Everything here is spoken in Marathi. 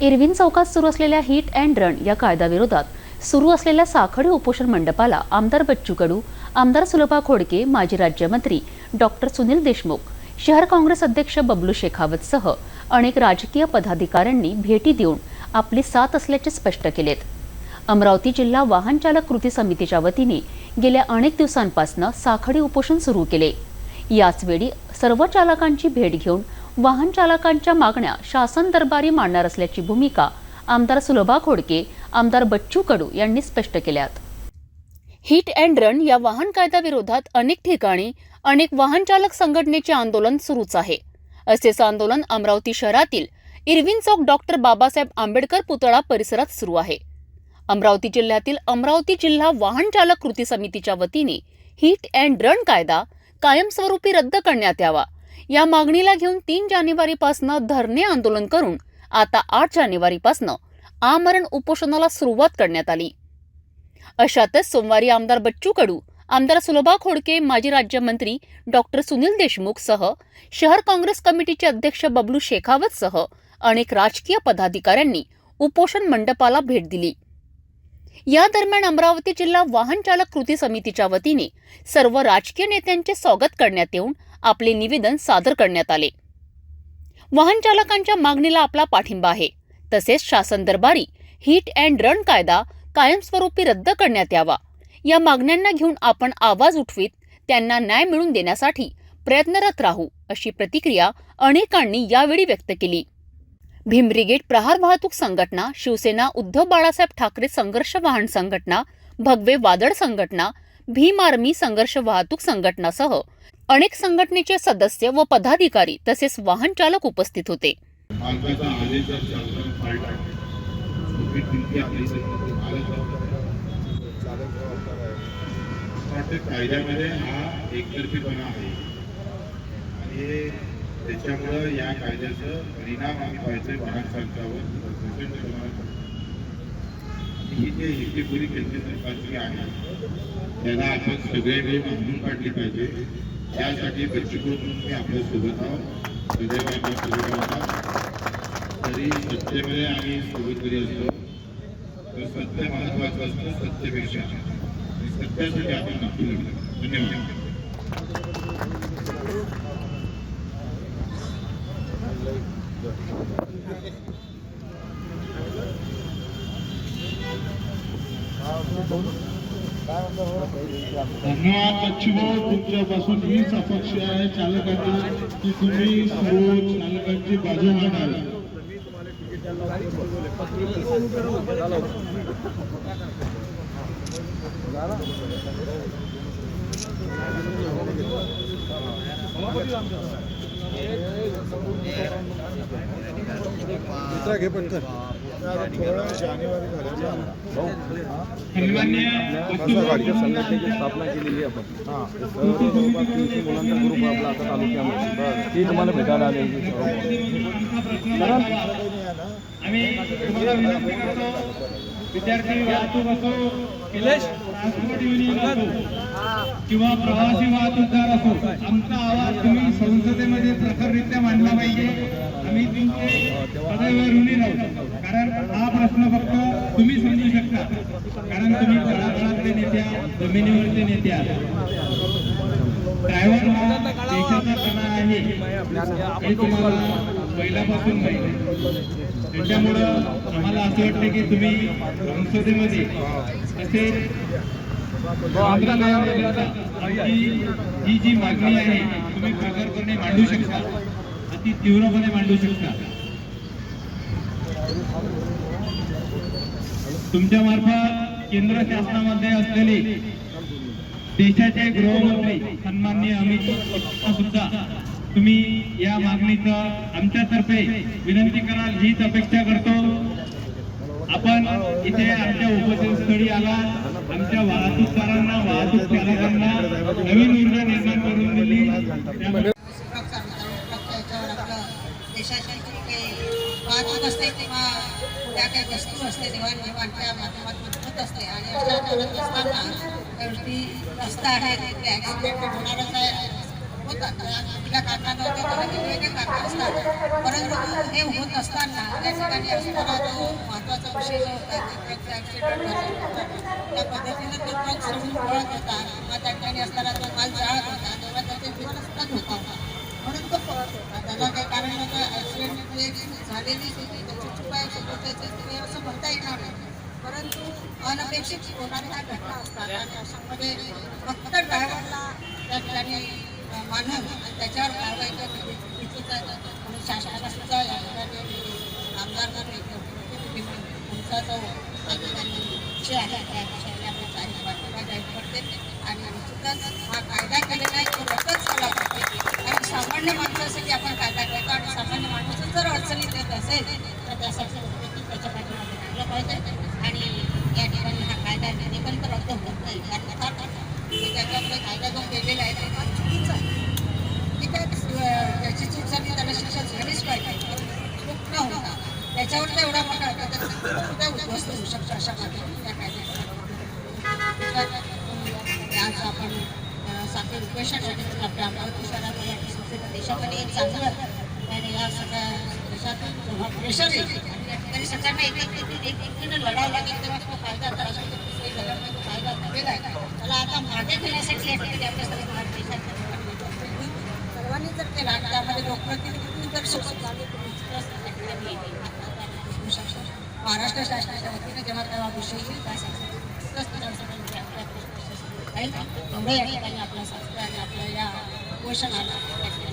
इरविन चौकात सुरू असलेल्या हिट अँड रन या कायद्याविरोधात सुरू असलेल्या साखळी उपोषण मंडपाला आमदार बच्चू कडू आमदार सुलभा खोडके माजी राज्यमंत्री डॉक्टर सुनील देशमुख शहर काँग्रेस अध्यक्ष बबलू शेखावतसह अनेक राजकीय पदाधिकाऱ्यांनी भेटी देऊन आपली साथ असल्याचे स्पष्ट केलेत. अमरावती जिल्हा वाहन चालक कृती समितीच्या वतीने गेल्या अनेक दिवसांपासून साखळी उपोषण सुरू केले. याचवेळी सर्व चालकांची भेट घेऊन वाहन चालकांच्या मागण्या शासन दरबारी मांडणार असल्याची भूमिका आमदार सुलभा खोडके आमदार बच्चू कडू यांनी स्पष्ट केल्यात. हिट अँड रन या वाहन कायद्याविरोधात अनेक ठिकाणी अनेक वाहन चालक संघटनेचे आंदोलन सुरूच आहे. असेच आंदोलन अमरावती शहरातील इरविन चौक डॉक्टर बाबासाहेब आंबेडकर पुतळा परिसरात सुरू आहे. अमरावती जिल्ह्यातील अमरावती जिल्हा वाहन चालक कृती समितीच्या वतीने हिट अँड रन कायदा कायमस्वरूपी रद्द करण्यात यावा. या मागणीला घेऊन तीन जानेवारीपासून धरणे आंदोलन करून आता आठ जानेवारीपासून आमरण उपोषणाला सुरुवात करण्यात आली. अशातच सोमवारी आमदार बच्चू कडू आमदार सुलभा खोडके माजी राज्यमंत्री डॉक्टर सुनील देशमुख सह शहर काँग्रेस कमिटीचे अध्यक्ष बबलू शेखावत सह अनेक राजकीय पदाधिकाऱ्यांनी उपोषण मंडपाला भेट दिली. या दरम्यान अमरावती जिल्हा वाहन चालक कृती समितीच्या वतीने सर्व राजकीय नेत्यांचे स्वागत करण्यात येऊन आपले निवेदन सादर करण्यात आले. वाहन चालकांच्या मागणीला आपला पाठिंबा आहे. तसेच शासन दरबारी हिट अँड रन कायदा कायमस्वरूपी रद्द करण्यात यावा. या मागण्यांना घेऊन आपण आवाज उठवीत त्यांना न्याय मिळवून देण्यासाठी प्रयत्नरत राहू अशी प्रतिक्रिया अनेकांनी यावेळी व्यक्त केली. भीमब्रिगेड प्रहार वाहतूक संघटना शिवसेना उद्धव बाळासाहेब ठाकरे संघर्ष वाहन संघटना भगवे वादळ संघटना भीम आर्मी संघर्ष वाहतूक संघटनासह अनेक संघटनेचे सदस्य व पदाधिकारी तसेच वाहन चालक उपस्थित होते. कायद्यामध्ये हा एकतर्फीपणा आहे आणि त्याच्यामुळं या कायद्याचं परिणाम आम्ही पाहिजे वाहन चालकावर प्रचंड ही केंद्र सरकारची आहे. त्याला आपण सगळे बांधून काढली पाहिजे. त्यासाठी बच्चूकडून मी आपल्यासोबत आहोत. सदैव आपल्यासोबत आहोत तरी सत्तेमध्ये आम्ही सोबत घरी असतो. तर सत्य महत्वाचं असतं सत्तेपेक्षा सत्यासाठी आपण नक्की लढलो धन्यवाद. धन्यवाद बच्चूभाऊ तुमच्यापासून हीच अपेक्षा आहे. चालकांना की तुम्ही सर्व चालकांची बाजू मांडाल. गाडीच्या संघटनेची स्थापना केलेली आपण स्वरूपात तीनशे मुलांचा ग्रुप आपला आता तालुक्यामध्ये ती तुम्हाला भेटायला आले विद्यार्थी वाहतूक असो ट्रान्सपोर्ट युनियन असो किंवा प्रवासी वाहतूकदार असो आमचा आवाज तुम्ही संसदेमध्ये प्रखररित्या मांडला पाहिजे आम्ही तुमचे ऋणी राहू कारण हा प्रश्न फक्त तुम्ही समजू शकता. कारण तुम्ही तळागाळातले नेते आहात जमिनीवरचे नेते आहात ड्रायव्हर हा देशाचा कणा आहे. हे तुम्हाला पहिल्यापासून माहिती त्याच्यामुळं आम्हाला असं वाटतं की तुम्ही संसदेमध्ये असे ही जी मागणी आहे तुम्ही प्रखरपणे मांडू शकता. अति तीव्रपणे मांडू शकता. तुमच्या मार्फत केंद्र शासनामध्ये असलेले देशाचे गृहमंत्री सन्माननीय अमित सुद्धा तुम्ही या मागणीचं आमच्यातर्फे विनंती कराल हीच अपेक्षा करतो. आपण इथे आमच्या उपस्थितस्थळी आला. आमच्या वाहतूकदारांना वाहतूक चालकांना नवीन ऊर्जा निर्माण करून दिली. देशाची जी वाहतूक असते किंवा त्या काही वस्तू असते देवाणघेवाण त्या माध्यमातून होत असते आणि अशा करत असताना त्यावरती रस्ता आहे तिथे ॲक्सिडेंट होणारच आहे होतात. कारखाना कारणांवरती त्याला वेगवेगळे कारण असतात. परंतु हे होत असताना त्या ठिकाणी असताना जो महत्त्वाचा विषय जो होता की ट्रकचा ॲक्सिडेंट झाला. त्या पद्धतीनं तो ट्रक सोडून पळत होता. किंवा त्या ठिकाणी असताना तो माल जाळत होता. तेव्हा त्याचे जीवनच होता. म्हणून तो पळत होता. त्याला काही कारण नव्हतं म्हणजे झालेली होती त्याची चूक आहे असं म्हणता येणार नाही? परंतु अनपेक्षित होणाऱ्या घटना असतात आणि अशामध्ये फक्त ड्रायव्हरला त्या ठिकाणी मानून आणि त्याच्यावर कारवाई करणं चुकीचं आहे. म्हणून शासनाला सुद्धा या ठिकाणी आमदार तुमचा जो विषय आहे. त्या विषयाला आपण जाहीर पाठिंबा जाहीर करते आणि सुद्धा हा सामान्य माणसासाठी आपण काय काय करतो आणि सामान्य माणसाचं जर अडचणीत येत असेल तर त्यासाठी त्याच्या पाठीमध्ये लागलं पाहिजे. आणि या ठिकाणी हा कायदा जोपर्यंत रद्द होत नाही याचा अर्थ म्हणजे त्याच्यामध्ये कायदा जो केलेला आहे ते फार चुकीचा आहे. की त्या त्याची चूक झाली त्याला शिक्षा झालीच पाहिजे. चूक न होता. त्याच्यावर एवढा मोठा होता तर सुद्धा उद्ध्वस्त होऊ शकतो अशा पद्धतीने त्या कायद्याच्या साखर आपल्या अमरावती देशामध्ये चांगलं आणि या सगळ्या देशातून जेव्हा प्रेशर येईल सगळ्यांना एक एक एक एकटीनं लढावं लागेल तेव्हा तो तर अशा पद्धतीने आहे त्याला आता मागे घेण्यासाठी आपल्या देशात सर्वांनी जर ते राग त्यामध्ये लोकप्रतिनिधी जर सोबत झाले महाराष्ट्र शासनाच्या वतीने जेव्हा तेव्हा विषय येईल त्या सगळ्यांची आहे प्रश्न एवढं या ठिकाणी आपल्या शास्त्र आणि आपल्या या पोषणाला